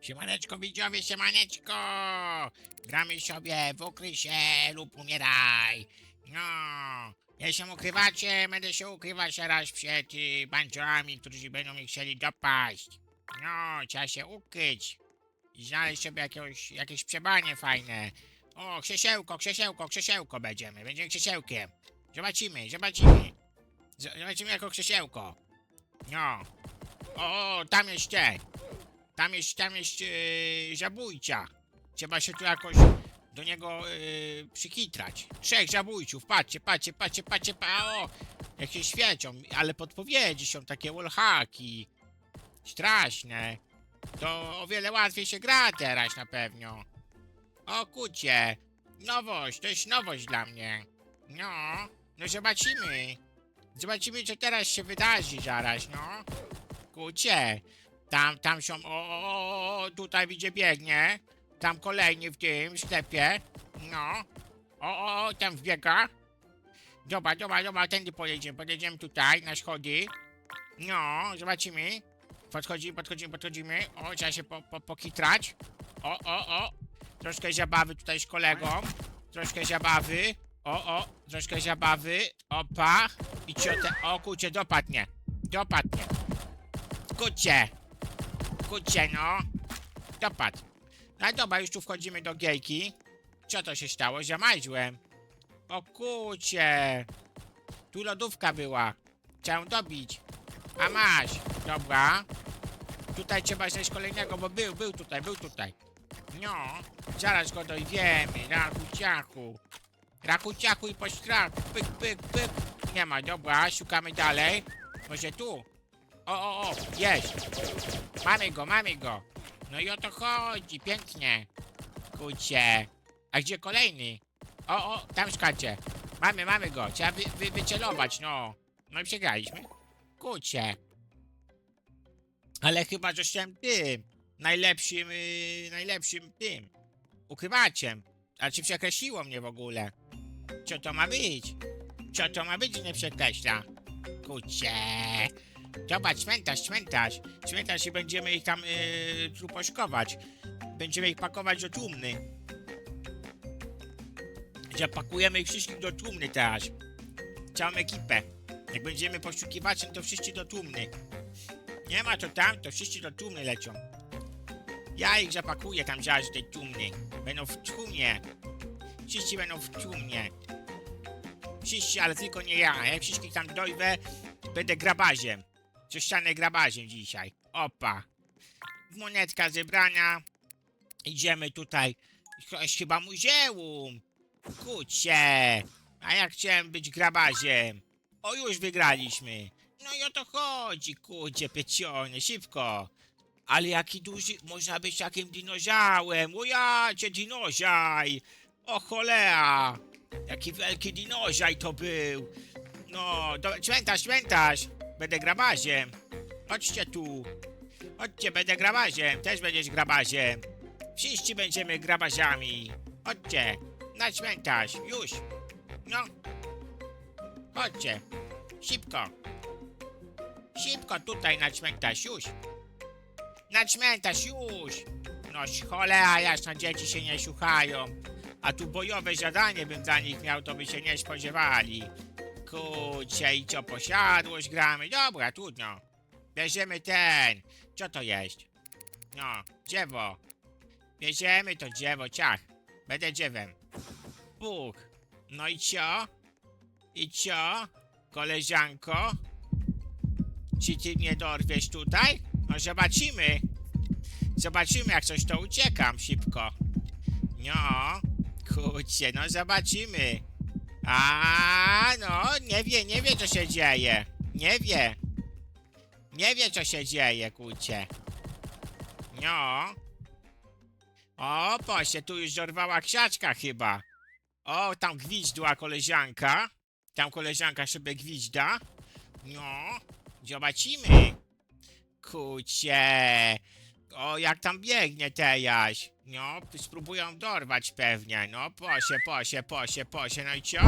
Siemaneczko widzowie, siemaneczko! Gramy sobie w ukryj się lub umieraj. No, jeśli się ukrywacie, będę się ukrywać teraz przed y, którzy będą mnie chcieli dopaść. No, trzeba się ukryć. I znaleźć sobie jakieś, przebanie fajne. O, krzesełko, krzesełko, krzesełko będziemy, będziemy krzesełkiem. Zobaczymy, zobaczymy. Z- zobaczymy jako krzesełko. No. O, o, tam ten. Tam jest, tam jest yy, zabójca. Trzeba się tu jakoś do niego yy, przykitrać. Trzech zabójców, patrzcie, patrzcie, patrzcie, patrzcie, pa, o! Jak się świecą, ale podpowiedzi są takie wallhacki. Straszne. To o wiele łatwiej się gra teraz na pewno. O kucie, nowość, to jest nowość dla mnie. No, no zobaczymy. Zobaczymy, co teraz się wydarzy zaraz, no. Kucie, tam, tam są, o, o, o, tutaj widzę biegnie. Tam kolejny w tym sklepie. No. O, o, o, tam wbiega. Dobra, dobra, dobra, tędy pojedziemy, pojedziemy tutaj, na schody. No, zobaczymy. Podchodzimy, podchodzimy, podchodzimy. O, trzeba się po, po, pokitrać. O, o, o. Troszkę zabawy tutaj z kolegą. Troszkę zabawy. O, o, troszkę zabawy. Opa. I ciotę, o kurczę, dopadnie. Dopadnie. Kurczę. Kurczę, no. Dopadł. No dobra, już tu wchodzimy do gejki. Co to się stało? Zamaźłem. O kurczę. Tu lodówka była. Chciałem dobić. A masz. Dobra. Tutaj trzeba znaleźć kolejnego, bo był, był tutaj, był tutaj. No. Zaraz go dojdziemy. Rakuciaku. Rakuciaku i po strachu. Pyk, pyk, pyk. Nie ma, dobra. Szukamy dalej. Może tu. O, o, o. Jest. Mamy go, mamy go. No i o to chodzi, pięknie. Kurcie. A gdzie kolejny? O, o, tam skacze. Mamy, mamy go. Trzeba wy, wy, wycelować, no. No i przegraliśmy. Kurcie. Ale chyba zostałem tym. Najlepszym, yy, najlepszym tym. Ukrywaciem. A czy przekreśliło mnie w ogóle? Co to ma być? Co to ma być, nie przekreśla? Kurcie. Zobacz, cmentarz, cmentarz. Cmentarz i będziemy ich tam yy, truposzkować. Będziemy ich pakować do trumny. Zapakujemy ich wszystkich do trumny teraz. Całą ekipę. Jak będziemy poszukiwaczem, to wszyscy do trumny. Nie ma to tam, to wszyscy do trumny lecią. Ja ich zapakuję tam zaraz do tej trumny. Będą w trumnie. Wszyscy będą w trumnie. Wszyscy, ale tylko nie ja. Jak wszystkich tam dojdę, będę grabaziem. Zostanę grabaziem dzisiaj. Opa. Monetka zebrana. Idziemy tutaj. Jest chyba muzeum. Kucie. A ja chciałem być grabaziem. O, już wygraliśmy. No i o to chodzi, kucie, pieciony, szybko. Ale jaki duży, można być takim dinozaurem. O ja cię dinozaj. O cholera. Jaki wielki dinozaj to był. No, do, cmentarz, cmentarz. Będę grabaziem. Chodźcie tu. Chodźcie, będę grabaziem. Też będziesz grabaziem. Wszyscy będziemy grabaziami. Chodźcie. Na cmentarz. Już. No. Chodźcie. Szybko. Szybko tutaj na cmentarz. Już. Na cmentarz. Już. No cholera jasna, dzieci się nie słuchają. A tu bojowe zadanie bym dla nich miał, to by się nie spodziewali. Kurczę, i co, posiadłość gramy? Dobra, trudno. Bierzemy ten. Co to jest? No, dziewo. Bierzemy to dziewo, ciach. Będę dziewem. Puch. No i co? I co? Koleżanko? Czy ty mnie dorwiesz tutaj? No zobaczymy. Zobaczymy, jak coś to uciekam szybko. No, kurczę, no zobaczymy. A, no, nie wie, nie wie, co się dzieje. Nie wie. Nie wie, co się dzieje, kurczę. No. O, poście, tu już dorwała krzaczka chyba. O, tam gwizdła koleżanka. Tam koleżanka sobie gwizda. No, zobaczymy. Kurczę. O, jak tam biegnie tejaś. No, spróbują dorwać pewnie. No, posie, posie, posie, posie. No i co?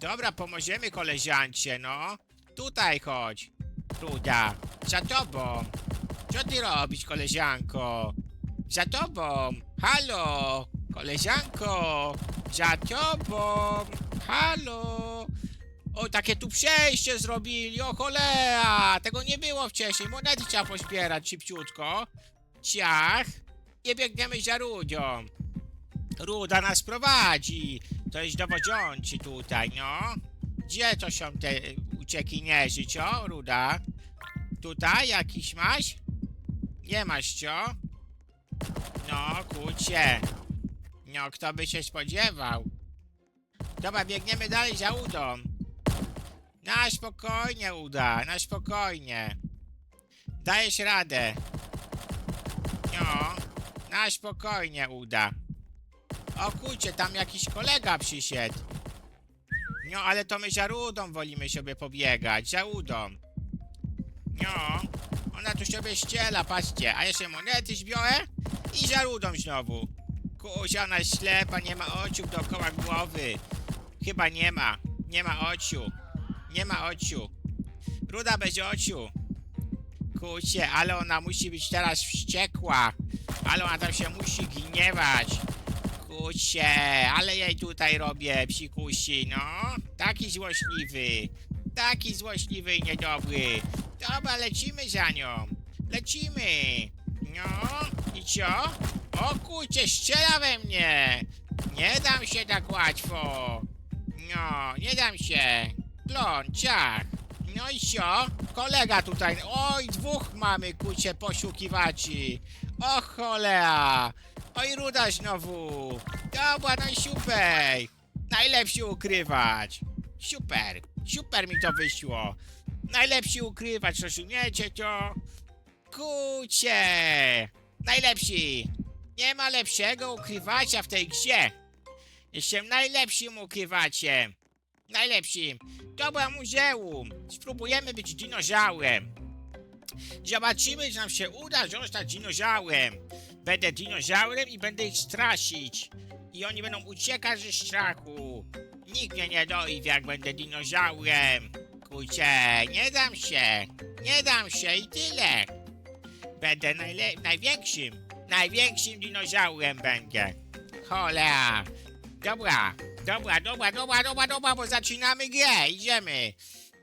Dobra, pomożemy koleżance, no. Tutaj chodź. Truda. Za tobą. Co ty robisz, koleżanko? za tobą. Halo, koleżanko, za tobą. Halo. O, takie tu przejście zrobili, o cholera! Tego nie było wcześniej, monety trzeba pozbierać szybciutko. Ciach. I biegniemy za Rudą. Ruda nas prowadzi. To jest dowodziący tutaj, no. Gdzie to są te uciekinierzy, co, Ruda? Tutaj jakiś masz? Nie masz, co? No, kurcie. No, kto by się spodziewał? Dobra, biegniemy dalej za Udą. Na spokojnie, Uda, na spokojnie. Dajesz radę. No, na spokojnie, Uda. O kurczę, tam jakiś kolega przyszedł. No, ale to my za Rudą wolimy sobie pobiegać, za Udą. No, ona tu sobie ściela, patrzcie. A jeszcze monety zbiorę i za Rudą znowu. Kurczę, ona ślepa, nie ma oczu dookoła głowy. Chyba nie ma, nie ma oczu. Nie ma oczu. Ruda bez oczu. Kurczę, ale ona musi być teraz wściekła. Ale ona tam się musi gniewać. Kurczę, ale jej tutaj robię, psikusi, no. Taki złośliwy. Taki złośliwy i niedobry. Dobra, lecimy za nią. Lecimy. No, i co? O kurczę, strzela we mnie. Nie dam się tak łatwo. No, nie dam się. Plon, ciach. No i co? Kolega tutaj. Oj, dwóch mamy, kurczę, poszukiwaczy. O cholera. Oj, ruda znowu. Dobra, no i super. Najlepszy ukrywać. Super. Super mi to wyszło. Najlepszy ukrywać, rozumiecie to? Kurczę. Najlepszy. Nie ma lepszego ukrywacza w tej grze. Jestem najlepszym ukrywaczem. Najlepszym. Dobra, muzeum. Spróbujemy być dinozaurem. Zobaczymy, czy nam się uda zostać dinozaurem. Będę dinozaurem i będę ich straszyć. I oni będą uciekać ze strachu. Nikt mnie nie doiwie, jak będę dinozaurem. Kurczę, nie dam się. Nie dam się i tyle. Będę największym. Największym dinozaurem będę. Cholera. Dobra, dobra, dobra, dobra, dobra, dobra, bo zaczynamy grę. Idziemy.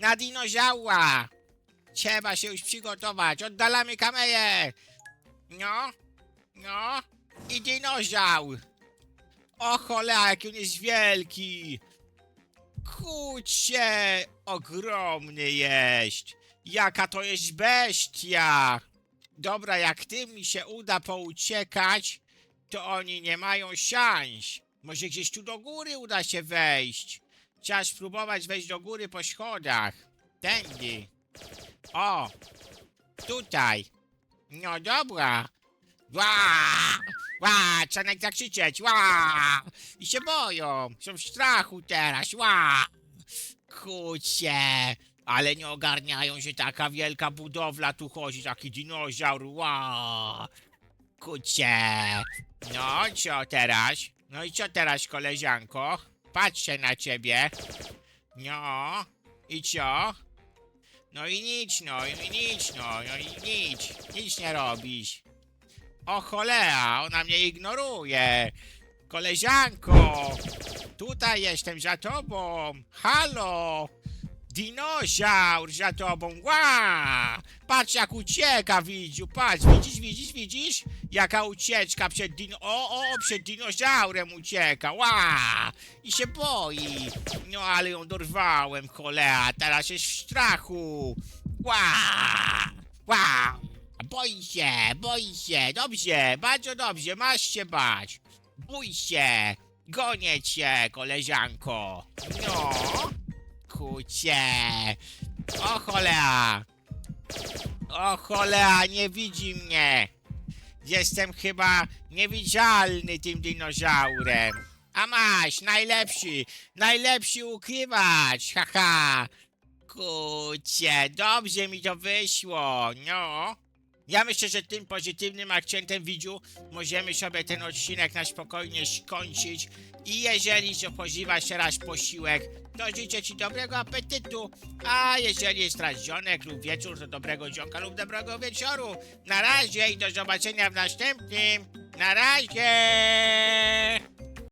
Na dinozaura. Trzeba się już przygotować. Oddalamy kamerę. No, no. I dinozaur. O cholera, jaki on jest wielki. Kurczę, ogromny jest. Jaka to jest bestia. Dobra, jak tym mi się uda pouciekać, to oni nie mają szans. Może gdzieś tu do góry uda się wejść. Trzeba spróbować wejść do góry po schodach. Tędy. O! Tutaj. No dobra. Ła! Ła! Trzeba tak zakrzyczeć. Ła! I się boją. Są w strachu teraz. Ła! Kurcie. Ale nie ogarniają, że taka wielka budowla tu chodzi. Taki dinozaur. Ła! Kurcie. No, co teraz? No i co teraz, koleżanko? Patrzę na ciebie. No. I co? No i nic, no, i nic, no, no i nic. Nic nie robisz. O cholera, ona mnie ignoruje. Koleżanko, tutaj jestem za tobą. Halo. Dinozaur za tobą, ła! Patrz jak ucieka, widziu, patrz, widzisz, widzisz, widzisz? Jaka ucieczka przed dino... O, o, przed dinozaurem ucieka, ła! I się boi. No ale ją dorwałem, cholera, teraz jest w strachu. Ła! Ła! Boi się, boi się, dobrze, bardzo dobrze, masz się bać. Bój się, gonię cię, koleżanko. No, kucie. O cholera. O cholera, nie widzi mnie. Jestem chyba niewidzialny tym dinozaurem. A masz, najlepszy, najlepszy ukrywać, haha. Kucie, dobrze mi to wyszło, no. Ja myślę, że tym pozytywnym akcentem widziu możemy sobie ten odcinek na spokojnie skończyć. I jeżeli spożywasz teraz posiłek, to życzę ci dobrego apetytu. A jeżeli jest teraz dzionek lub wieczór, to dobrego dzionka lub dobrego wieczoru. Na razie i do zobaczenia w następnym. Na razie!